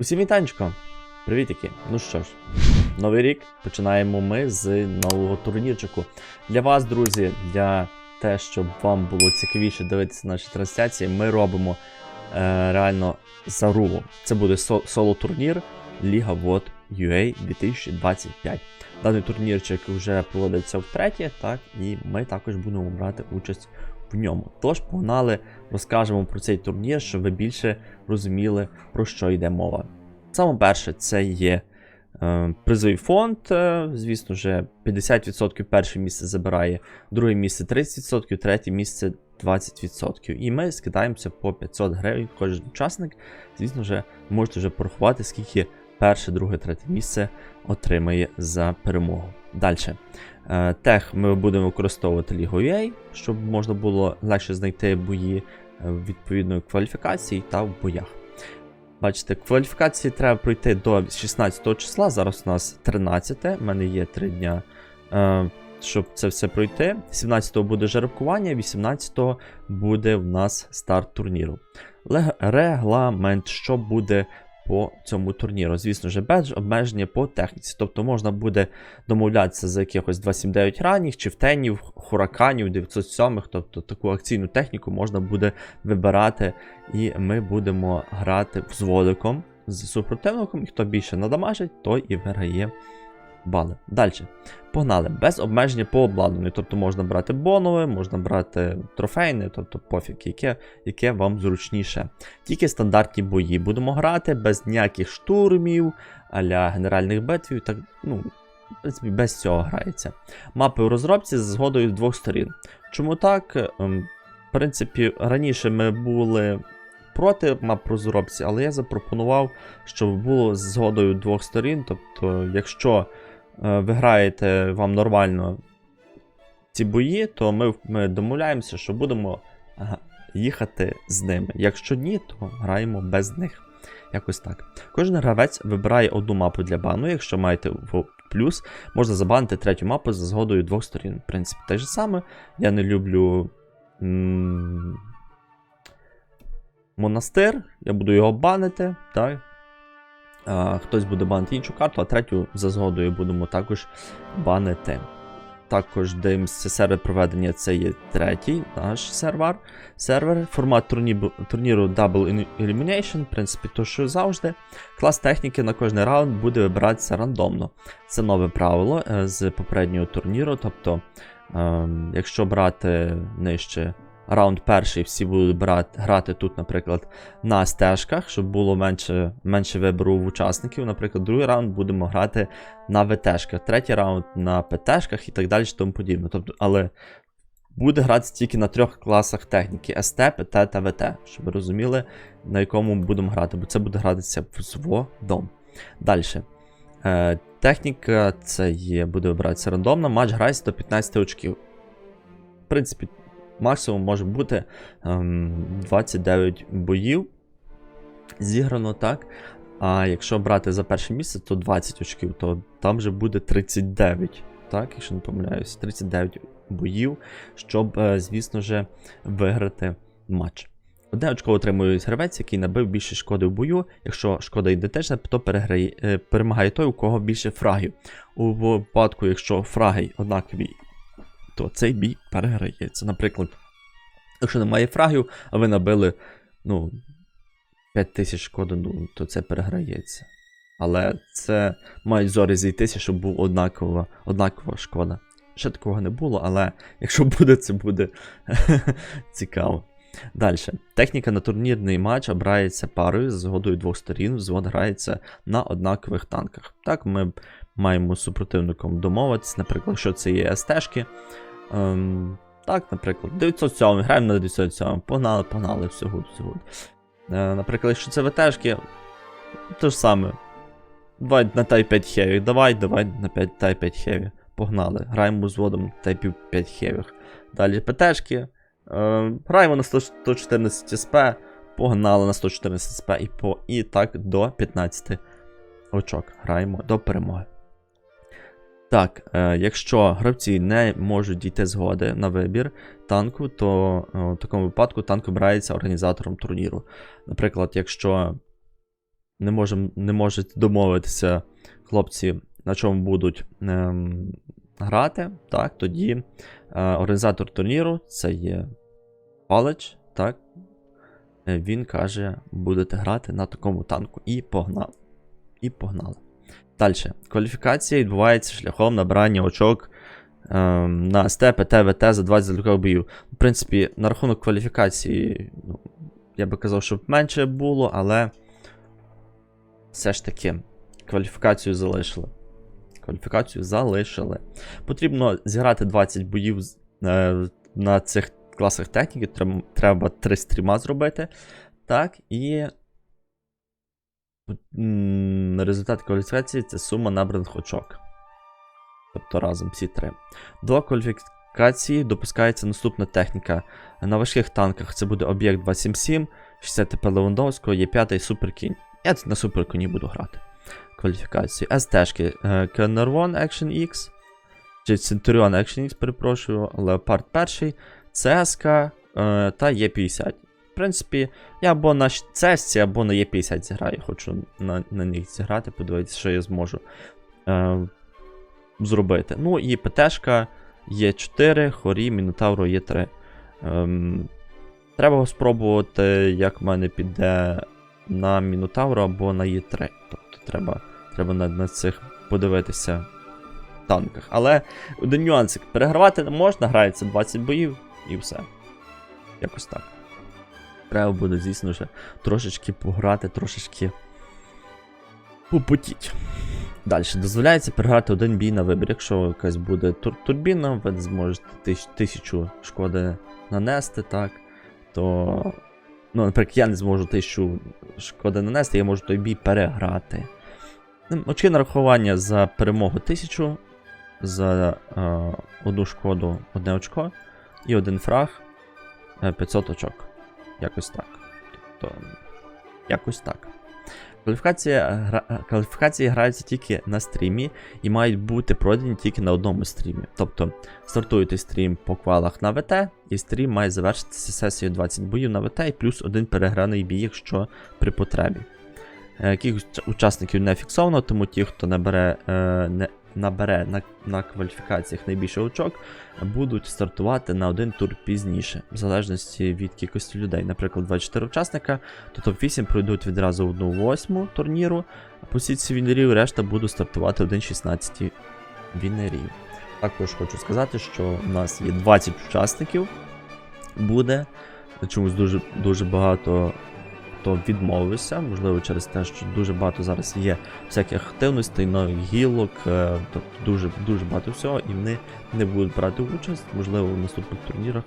Усім вітанечко! Привітики! Ну що ж, новий рік починаємо ми з нового турнірчику. Для вас, друзі, для те, щоб вам було цікавіше дивитися наші трансляції, ми робимо е, реально зарубу. Це буде со- соло-турнір Ліга Вот UA 2025. Даний турнірчик вже проводиться втретє, так, і ми також будемо брати участь в ньому. Тож погнали, розкажемо про цей турнір, щоб ви більше розуміли, про що йде мова. Саме перше, це є е, призовий фонд. Е, звісно ж, 50% перше місце забирає, друге місце 30%, третє місце 20%. І ми скидаємося по 500 гривень кожен учасник. Звісно ж, можете вже порахувати, скільки перше, друге, третє місце отримає за перемогу. Далі. Е, тех ми будемо використовувати Лігу щоб можна було легше знайти бої е, відповідної кваліфікації та в боях. Бачите, кваліфікації треба пройти до 16 числа. Зараз у нас 13. У мене є 3 дня, е, щоб це все пройти. 17-го буде жеребкування, 18-го буде в нас старт турніру. Регламент, що буде по цьому турніру. Звісно ж, без обмеження по техніці. Тобто можна буде домовлятися за якихось 279 ранніх, чифтенів, хураканів, 907, тобто таку акційну техніку можна буде вибирати, і ми будемо грати взводиком з супротивником, і хто більше надамажить, той і виграє бали. Далі. Погнали. Без обмеження по обладнанню. Тобто можна брати бонове, можна брати трофейне, тобто пофіг, яке, яке вам зручніше. Тільки стандартні бої будемо грати, без ніяких штурмів, аля генеральних битвів. Так, ну, в принципі, без цього грається. Мапи у розробці з згодою двох сторін. Чому так? Ем, В принципі, раніше ми були проти мап розробці, але я запропонував, щоб було з згодою двох сторін. Тобто, якщо ви граєте вам нормально ці бої, то ми, ми домовляємося, що будемо їхати з ними. Якщо ні, то граємо без них. Якось так. Кожен гравець вибирає одну мапу для бану. Якщо маєте плюс, можна забанити третю мапу за згодою двох сторін. В принципі, те ж саме. Я не люблю. Монастир, я буду його банити, так? Хтось буде банити іншу карту, а третю за згодою будемо також банити. Також дивимося сервер проведення, це є третій наш сервер. сервер. Формат турніру, турніру Double Elimination, в принципі, то що завжди. Клас техніки на кожний раунд буде вибиратися рандомно. Це нове правило е, з попереднього турніру. Тобто, ем, якщо брати нижче раунд перший, всі будуть брати, грати тут, наприклад, на стежках, щоб було менше, менше вибору в учасників. Наприклад, другий раунд будемо грати на ВТшках, третій раунд на ПТшках і так далі, тому подібне. Тобто, але буде гратися тільки на трьох класах техніки: СТ, ПТ та ВТ, щоб ви розуміли, на якому будемо грати, бо це буде гратися взводом. Далі. Е, техніка це є, буде обиратися рандомно, матч грається до 15 очків. В принципі, максимум може бути ем, 29 боїв. Зіграно так. А якщо брати за перше місце, то 20 очків, то там вже буде 39. Так, якщо не помиляюсь, 39 боїв, щоб, е, звісно ж, виграти матч. Одне очко отримує гравець, який набив більше шкоди в бою. Якщо шкода йде теж, то переграє, е, перемагає той, у кого більше фрагів. У випадку, якщо фраги однакові, то цей бій переграється. Наприклад, якщо немає фрагів, а ви набили ну, 5000 шкоди, ну, то це переграється. Але це мають зорі зійтися, щоб була однакова, однакова шкода. Ще такого не було, але якщо буде, це буде цікаво. Далі. Техніка на турнірний матч обирається парою з згодою двох сторін. Взвод грається на однакових танках. Так, ми маємо з супротивником домовитися, наприклад, якщо це є СТшки. Ем, так, наприклад, 907, граємо на 907, погнали, погнали, все гуд. Е, наприклад, якщо це ВТшки, то ж саме. Давай на тай 5 хеві, давай, давай на 5 тай 5 хеві. Погнали. Граємо зводом тайпів 5 хевіх. Далі ПТшки. Е, граємо на 114 СП, погнали на 114 СП і, по, і так до 15 очок. Граємо до перемоги. Так, е, якщо гравці не можуть дійти згоди на вибір танку, то е, в такому випадку танк обирається організатором турніру. Наприклад, якщо не, можем, не можуть домовитися хлопці, на чому будуть ем, грати, так, тоді е, організатор турніру, це є Палич, так, е, він каже, будете грати на такому танку. І погнали. І погнали. Далі. Кваліфікація відбувається шляхом набирання очок ем, на СТ, ПТ, ВТ за 20 залікових боїв. В принципі, на рахунок кваліфікації, ну, я би казав, щоб менше було, але все ж таки кваліфікацію залишили. Кваліфікацію залишили. Потрібно зіграти 20 боїв е, на цих класах техніки. Треба, треба 3 стріма зробити. Так, і. М, Результат кваліфікації це сума набраних очок. Тобто разом всі три. До кваліфікації допускається наступна техніка. На важких танках це буде об'єкт 277, 60 ТП Левандовського, є 5 суперкінь. Я на суперконі буду грати. Кваліфікацію. СТ-шки. Кенервон Action X. Чи Centurion Action X, перепрошую, Leopard 1, CSK е, та Е50. Принципі, я або на CSC, або на Е50 зіграю. Хочу на, на них зіграти, подивитися, що я зможу е, зробити. Ну і ПТшка Є4, Хорі, Мінотавро Є3. Ем, треба спробувати, як в мене піде на Мінотавро або на Є3. Тобто треба, треба на, на цих подивитися танках. Але один нюансик: перегравати не можна, грається 20 боїв і все. Якось так. Треба буде, звісно ж, трошечки пограти, трошечки попутіть. Далі, дозволяється переграти один бій на вибір. Якщо якась буде тур турбіна, ви зможете тисяч, тисячу шкоди нанести, так, то. Ну, наприклад, я не зможу тисячу шкоди нанести, я можу той бій переграти. Очки нарахування за перемогу 1000, за е, одну шкоду одне очко, і один фраг е, 500 очок. Якось так. Тобто, якось так. Кваліфікація, гра, е, кваліфікації граються тільки на стрімі і мають бути пройдені тільки на одному стрімі. Тобто стартуєте стрім по квалах на ВТ, і стрім має завершитися сесією 20 боїв на ВТ і плюс один переграний бій, якщо при потребі. Е, Якихось учасників не фіксовано, тому ті, хто набере, е, не, набере на, на кваліфікаціях найбільше очок, будуть стартувати на один тур пізніше, в залежності від кількості людей. Наприклад, 24 учасника, то топ-8 пройдуть відразу в одну восьму турніру, а по сітці вінерів решта будуть стартувати 1-16 вінерів. Також хочу сказати, що у нас є 20 учасників. Буде. Чомусь дуже, дуже багато хто відмовився, можливо, через те, що дуже багато зараз є всяких активностей, нових гілок, е, тобто дуже, дуже багато всього, і вони не будуть брати участь, можливо, в наступних турнірах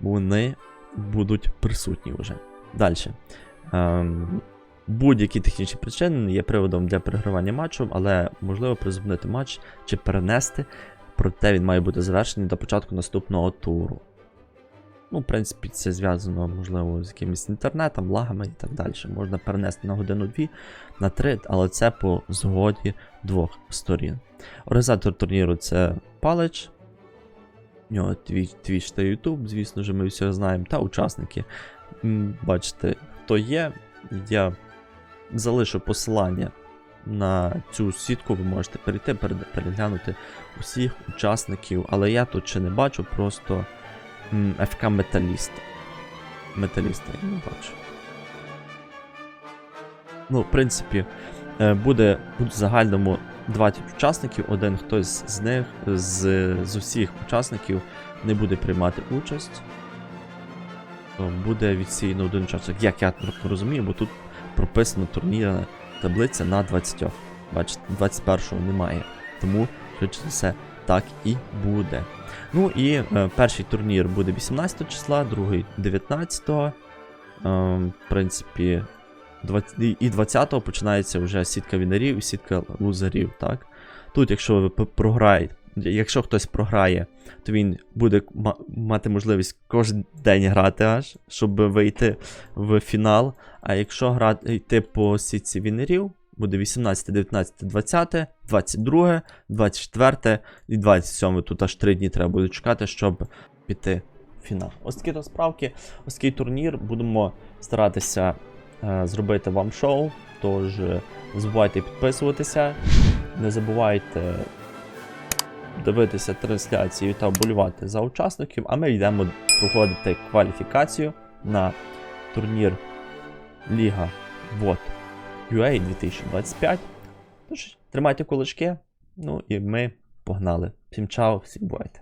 вони будуть присутні вже. Далі. Ем, будь-які технічні причини є приводом для перегравання матчу, але можливо призупинити матч чи перенести, проте він має бути завершений до початку наступного туру. Ну, в принципі, це зв'язано, можливо, з якимось інтернетом, лагами і так далі. Можна перенести на годину-дві, на три, але це по згоді двох сторін. Організатор турніру це Палич. У нього Twitch та YouTube, звісно ж, ми всі знаємо, та учасники. Бачите, хто є. Я залишу посилання на цю сітку, ви можете перейти, переглянути усіх учасників, але я тут ще не бачу, просто м, ФК Металіста. Я не бачу. Ну, в принципі, е, буде, в загальному 20 учасників, один хтось з них, з, з усіх учасників не буде приймати участь. То буде відсіяно один учасник. Як я розумію, бо тут прописано турнірна таблиця на 20. Бачите, 21-го немає. Тому, швидше все, так і буде. Ну і е, перший турнір буде 18 числа, другий 19. Е, в принципі, 20, і- і 20-го починається вже сітка вінерів і сітка лузерів. Так? Тут, якщо ви програєте, якщо хтось програє, то він буде мати можливість кожен день грати аж, щоб вийти в фінал. А якщо грати йти по сітці вінерів, буде 18, 19, 20, 22, 24 і 27. Тут аж 3 дні треба буде чекати, щоб піти в фінал. Ось такі то справки, ось такий турнір. Будемо старатися е, зробити вам шоу. Тож е, не забувайте підписуватися, не забувайте дивитися трансляцію та болювати за учасників, а ми йдемо проходити кваліфікацію на турнір Ліга Вот UA 2025. Тож, тримайте кулачки. Ну і ми погнали. Всім чао, всім бувайте.